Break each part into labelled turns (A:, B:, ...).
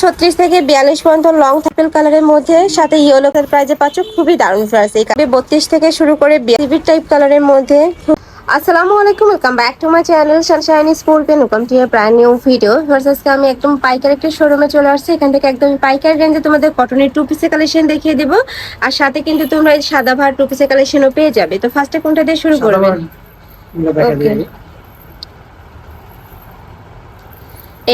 A: ছত্রিশ থেকে বিয়াল্লিশ পর্যন্ত লং থাপেল কালারের মধ্যে সাথে ইয়েলো কালার প্রাইজে পাচ্ছ খুবই দারুণ ফ্লার্স এই বত্রিশ থেকে শুরু করে বিয়াল্লিশ টাইপ কালারের মধ্যে আসসালামু আলাইকুম welcome back to my channel sunshine school pen welcome to brand new video ভার্সাসকে আমি একদম পাইকার একটা শোরুমে চলে আসছি। এখান থেকে একদম পাইকার রেঞ্জে তোমাদের কটনের টু পিসের কালেকশন দেখিয়ে দেবো। আর সাথে কিন্তু তোমরা এই সাদা ভার টু পিসের কালেকশনও পেয়ে যাবে। তো ফার্স্টে কোনটা দিয়ে শুরু করবে Okay.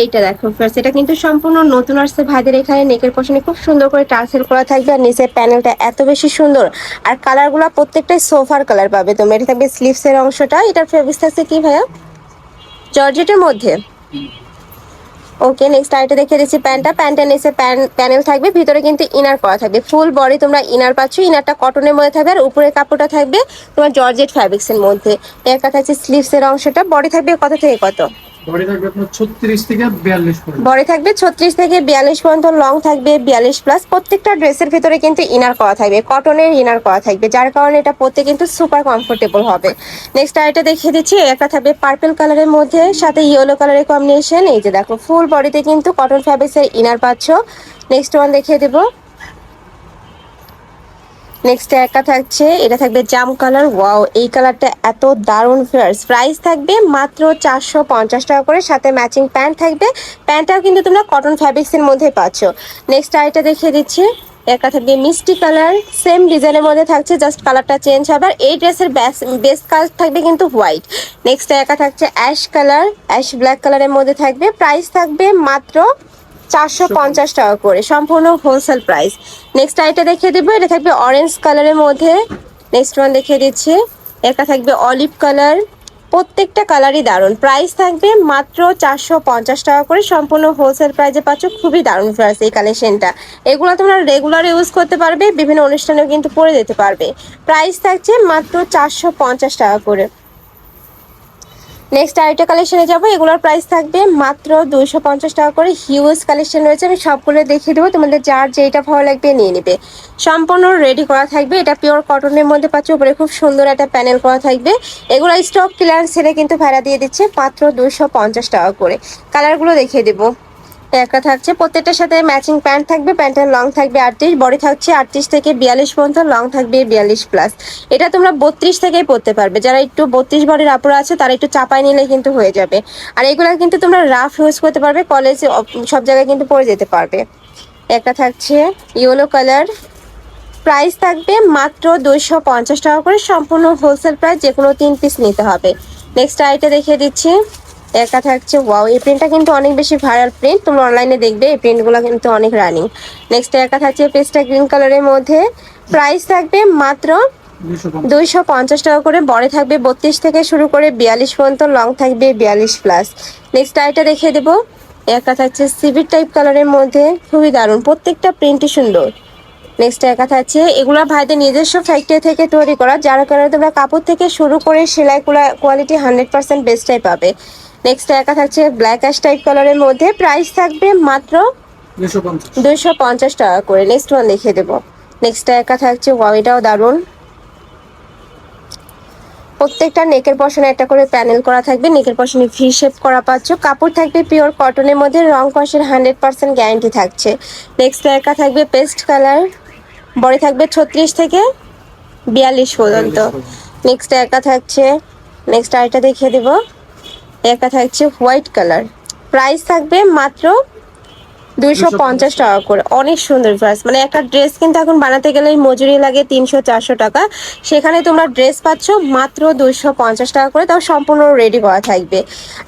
A: এইটা দেখো ফার্স্ট এটা কিন্তু সম্পূর্ণ নতুন আসছে ভাইদের এখানে নেকের পশনে খুব সুন্দর করে টার্সেল করা থাকবে আর নিচের প্যানেলটা এত বেশি সুন্দর। আর কালারগুলো প্রত্যেকটাই সোফার কালার পাবে তোমরা। এটা থাকবে স্লিভসের অংশটা। এটার ফেব্রিক্স থাকছে কি ভাইয়া? জর্জেটের মধ্যে? ওকে নেক্সট আইটা দেখে দিচ্ছি প্যান্টটা প্যান্টের নিচে প্যানেল থাকবে, ভিতরে কিন্তু ইনার করা থাকবে। ফুল বডি তোমরা ইনার পাচ্ছ ইনারটা কটনের মধ্যে থাকবে আর উপরের কাপড়টা থাকবে তোমার জর্জেট ফ্যাব্রিক্সের মধ্যে। একটা থাকছে স্লিভসের অংশটা। বডি থাকবে কত থেকে কত?
B: বডি থাকবে ছত্রিশ থেকে বিয়াল্লিশ পর্যন্ত।
A: বডি থাকবে ছত্রিশ থেকে বিয়াল্লিশ পর্যন্ত, লং থাকবে বিয়াল্লিশ প্লাস। প্রত্যেকটা ড্রেসের ভিতরে কিন্তু ইনার করা থাকবে কটনের ইনার করা থাকবে, যার কারণে এটা পরতে কিন্তু সুপার কমফোর্টেবল হবে। নেক্সট আরেকটা দেখিয়ে দিচ্ছি, একটা থাকবে পার্পল কালারের মধ্যে, সাথে ইয়েলো কালারের কম্বিনেশন এই যে দেখো ফুল বডিতে কিন্তু কটন ফ্যাব্রিক্সের ইনার পাচ্ছ। নেক্সট ওয়ান দেখিয়ে দেবো। নেক্সট একটা থাকছে, এটা থাকবে জাম কালার ওয়াও এই কালারটা এত দারুণ ফেয়ার্স প্রাইস থাকবে মাত্র চারশো পঞ্চাশ টাকা করে, সাথে ম্যাচিং প্যান্ট থাকবে। প্যান্টটাও কিন্তু তোমরা কটন ফ্যাব্রিক্সের মধ্যে পাচ্ছ। নেক্সট আইটা দেখিয়ে দিচ্ছি, একটা থাকবে মিষ্টি কালার সেম ডিজাইনের মধ্যে থাকছে জাস্ট কালারটা চেঞ্জ হবে। আর এই ড্রেসের বেস্ট কালার থাকবে কিন্তু হোয়াইট নেক্সট একা থাকছে অ্যাশ কালার অ্যাশ ব্ল্যাক কালারের মধ্যে থাকবে। প্রাইস থাকবে মাত্র চারশো পঞ্চাশ টাকা করে, সম্পূর্ণ হোলসেল প্রাইস নেক্সট আইটা দেখিয়ে দেবো, এটা থাকবে অরেঞ্জ কালারের মধ্যে। নেক্সট ওয়ান দেখিয়ে দিচ্ছি, এটা থাকবে অলিভ কালার প্রত্যেকটা কালারই দারুণ। প্রাইস থাকবে মাত্র চারশো পঞ্চাশ টাকা করে, সম্পূর্ণ হোলসেল প্রাইসে পাচ্ছ, খুবই দারুণ প্রাইস এই কালেকশনটা এগুলো তোমরা রেগুলার ইউজ করতে পারবে, বিভিন্ন অনুষ্ঠানেও কিন্তু পরে দিতে পারবে। প্রাইস থাকছে মাত্র চারশো পঞ্চাশ টাকা করে। নেক্সট আরেকটা কালেকশনে যাব। এগুলোর প্রাইস থাকবে মাত্র দুইশো পঞ্চাশ টাকা করে। হিউজ কালেকশন রয়েছে। আমি সবগুলো দেখিয়ে দেবো। তোমাদের যার যেটা ভালো লাগবে নিয়ে নেবে। সম্পূর্ণ রেডি করা থাকবে। এটা পিওর কটনের মধ্যে পাচ্ছ। উপরে খুব সুন্দর একটা প্যানেল করা থাকবে। এগুলো স্টক ক্লিয়ারেন্স সেলে কিন্তু ভাড়া দিয়ে দিচ্ছে মাত্র দুইশো পঞ্চাশ টাকা করে। কালারগুলো দেখিয়ে দেবো। একটা থাকছে, প্রত্যেকটার সাথে ম্যাচিং প্যান্ট থাকবে প্যান্টের লং থাকবে আটত্রিশ বডি থাকছে আটত্রিশ থেকে বিয়াল্লিশ পর্যন্ত লং থাকবে বিয়াল্লিশ প্লাস এটা তোমরা বত্রিশ থেকেই পরতে পারবে। যারা একটু বত্রিশ বডির আপুরা আছে, তারা একটু চাপাই নিলে কিন্তু হয়ে যাবে। আর এগুলো কিন্তু তোমরা রাফ ইউজ করতে পারবে কলেজে সব জায়গায় কিন্তু পরে যেতে পারবে। একটা থাকছে ইয়েলো কালার প্রাইস থাকবে মাত্র দুইশো পঞ্চাশ টাকা করে, সম্পূর্ণ হোলসেল প্রাইস যে কোনো তিন পিস নিতে হবে। নেক্সট আইটা দেখিয়ে দিচ্ছি। একা থাকছে ওয়াও এই প্রিন্টটা কিন্তু অনেক বেশি ভাইরাল প্রিন্ট তোমরা অনলাইনে দেখবে এই প্রিন্টগুলো কিন্তু অনেক রানিং নেক্সট একা থাকছে পেস্টটা গ্রিন কালারের মধ্যে। প্রাইস থাকবে মাত্র দুইশো পঞ্চাশ। টাকা করে বড় থাকবে বত্রিশ থেকে শুরু করে বিয়াল্লিশ পর্যন্ত লং থাকবে বিয়াল্লিশ প্লাস নেক্সট আইটা দেখিয়ে দেবো। একা থাকছে সিভির টাইপ কালারের মধ্যে খুবই দারুণ প্রত্যেকটা প্রিন্টই সুন্দর। নেক্সট একা থাকছে এগুলো ভাইদের নিজস্ব ফ্যাক্টরি থেকে তৈরি করা যার কারণে তোমরা কাপড় থেকে শুরু করে সেলাই কোয়ালিটি হান্ড্রেড পার্সেন্ট বেস্টটাই পাবে। নেক্সট একা থাকছে ব্ল্যাক অ্যাশ টাইপ কালারের মধ্যে। প্রাইস থাকবে মাত্র
B: দুশো পঞ্চাশ।
A: টাকা করে। নেক্সট ওয়ান দেখিয়ে দেবো। নেক্সট একা থাকছে ওয়াও এটাও দারুণ। প্রত্যেকটা নেকের পশনে একটা করে প্যানেল করা থাকবে। নেকের পশনে ভি শেপ করা পাচ্ছ। কাপড় থাকবে পিওর কটনের মধ্যে। রং কষের হান্ড্রেড পার্সেন্ট গ্যারান্টি থাকছে। নেক্সট একা থাকবে পেস্ট কালার বডি থাকবে ছত্রিশ থেকে বিয়াল্লিশ পর্যন্ত। নেক্সট একা থাকছে। নেক্সট আরেকটা দেখিয়ে দেবো। একা থাকছে হোয়াইট কালার। প্রাইস থাকবে মাত্র দুইশো পঞ্চাশ টাকা করে। অনেক সুন্দর ড্রেস মানে একটা ড্রেস কিন্তু এখন বানাতে গেলে মজুরি লাগে তিনশো চারশো টাকা। সেখানে তোমরা ড্রেস পাচ্ছ মাত্র দুইশো পঞ্চাশ টাকা করে। তাও সম্পূর্ণ রেডি করা থাকবে।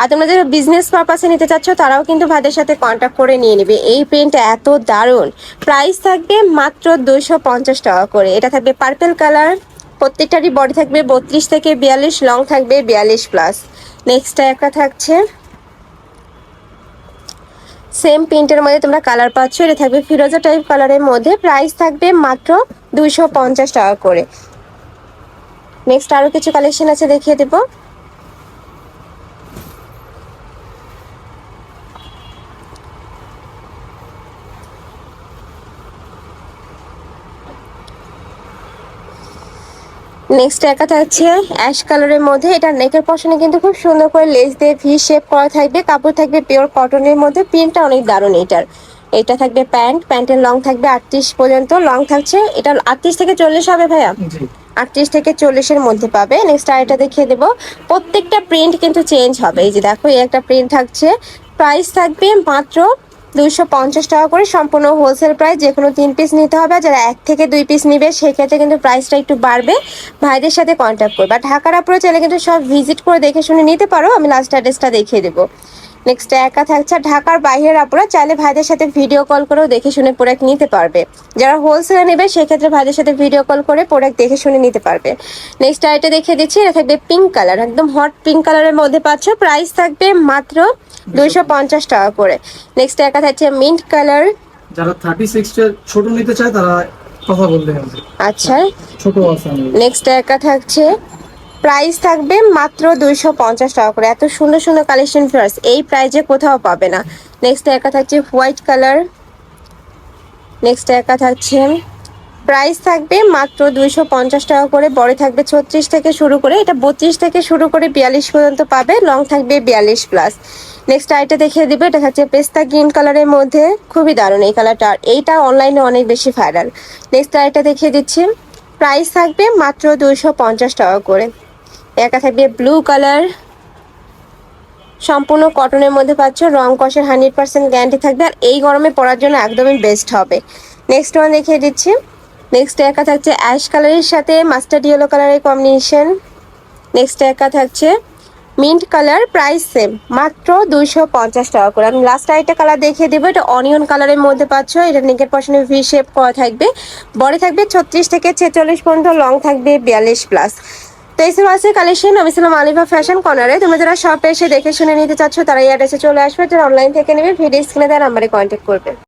A: আর তোমরা যারা বিজনেস পারপাসে নিতে চাচ্ছ তারাও কিন্তু ভাইদের সাথে কন্ট্যাক্ট করে নিয়ে নেবে। এই প্রিন্টটা এত দারুণ। প্রাইস থাকবে মাত্র দুইশো পঞ্চাশ টাকা করে। এটা থাকবে পার্পেল কালার প্রত্যেকটারই বডি থাকবে বত্রিশ থেকে বিয়াল্লিশ লং থাকবে বিয়াল্লিশ প্লাস নেক্সট একটা থাকছে। সেম প্রিন্টের মধ্যে তোমরা কালার পাচ্ছ, এটা থাকবে ফিরোজা টাইপ কালারের মধ্যে। প্রাইস থাকবে মাত্র পঞ্চাশ টাকা করে। নেক্সট আরও কিছু কালেকশন আছে দেখিয়ে দেবো। নেক্সট একা থাকছে অ্যাশ কালারের মধ্যে এটা নেকের পশনে কিন্তু খুব সুন্দর করে লেস দিয়ে ভি শেপ করা থাকবে। কাপড় থাকবে পিওর কটনের মধ্যে প্রিন্টটা অনেক দারুণ এটার। এটা থাকবে প্যান্ট প্যান্টের লং থাকবে আটত্রিশ পর্যন্ত। লং থাকছে এটা আটত্রিশ থেকে চল্লিশ হবে ভাইয়া? আটত্রিশ থেকে চল্লিশের মধ্যে পাবে। নেক্সট আর এটা দেখিয়ে দেবো। প্রত্যেকটা প্রিন্ট কিন্তু চেঞ্জ হবে। এই যে দেখো এই একটা প্রিন্ট থাকছে। প্রাইস থাকবে মাত্র দুইশো পঞ্চাশ টাকা করে সম্পূর্ণ হোলসেল প্রাইস যে কোনো তিন পিস নিতে হবে। যারা এক থেকে দুই পিস নিবে, সেক্ষেত্রে কিন্তু প্রাইসটা একটু বাড়বে। ভাইদের সাথে কন্ট্যাক্ট করবে। ঢাকার আপুরে চাইলে কিন্তু সব ভিজিট করে দেখে শুনে নিতে পারো। আমি লাস্ট অ্যাড্রেসটা দেখিয়ে দেবো। নেক্সট একা থাকছে ঢাকার বাইরের আপুরা চাইলে ভাইদের সাথে ভিডিও কল করেও দেখে শুনে প্রোডাক্ট নিতে পারবে। যারা হোলসেলে নেবে সেক্ষেত্রে ভাইদের সাথে ভিডিও কল করে প্রোডাক্ট দেখে শুনে নিতে পারবে। নেক্সট আইটা দেখে দিচ্ছি এটা থাকবে পিঙ্ক কালার একদম হট পিঙ্ক কালারের মধ্যে পাচ্ছ। প্রাইস থাকবে মাত্র দুইশো পঞ্চাশ টাকা করে। নেক্সট একা থাকছে মিন্ট কালার
B: যারা থার্টি ছোট নিতে চায় তারা কথা বলতে
A: আচ্ছা।
B: ছোট আছে
A: নেক্সট একা থাকছে প্রাইস থাকবে মাত্র দুইশো পঞ্চাশ টাকা করে। এত সুন্দর সুন্দর কালেকশন ফিয়ার্স এই প্রাইজে কোথাও পাবে না। নেক্সট একা থাকছে হোয়াইট কালার নেক্সট একা থাকছে প্রাইস থাকবে মাত্র দুইশো পঞ্চাশ টাকা করে। বড় থাকবে ছত্রিশ থেকে শুরু করে, এটা বত্রিশ থেকে শুরু করে বিয়াল্লিশ পর্যন্ত পাবে। লং থাকবে বিয়াল্লিশ প্লাস নেক্সট আইটা দেখিয়ে দিবে, এটা থাকছে পেস্তা গ্রিন কালারের মধ্যে। খুবই দারুণ এই কালারটা এইটা অনলাইনে অনেক বেশি ভাইরাল নেক্সট আইটা দেখিয়ে দিচ্ছি। প্রাইস থাকবে মাত্র দুইশো পঞ্চাশ টাকা করে। একা থাকবে ব্লু কালার সম্পূর্ণ কটনের মধ্যে পাচ্ছ, রং কষের হান্ড্রেড পার্সেন্ট গ্যারান্টি থাকবে আর এই গরমে পরার জন্য একদমই বেস্ট হবে। নেক্সট ওয়ান দেখিয়ে দিচ্ছি। নেক্সট একা থাকছে অ্যাশ কালারের সাথে মাস্টার্ড ইয়েলো কালারের কম্বিনেশন নেক্সট একা থাকছে মিন্ট কালার প্রাইস সেম মাত্র দুইশো পঞ্চাশ টাকা করে। আমি লাস্ট আরেকটা কালার দেখিয়ে দেবো, এটা অনিয়ন কালারের মধ্যে পাচ্ছ, এটা নেকের পশনে ভি শেপ করা থাকবে। বড় থাকবে ছত্রিশ থেকে ছেচল্লিশ পর্যন্ত লং থাকবে বিয়াল্লিশ প্লাস তো এই সব আছে কালেকশন, আমি ছিলাম আলিফা ফ্যাশন কর্নারে তোমরা যারা শপে এসে দেখে শুনে নিতে চাচ্ছ, তারা এই অ্যাড্রেসে চলে আসবে। যারা অনলাইন থেকে নেবে ভিডিও স্ক্রিনে তার নাম্বারে কন্ট্যাক্ট করবে।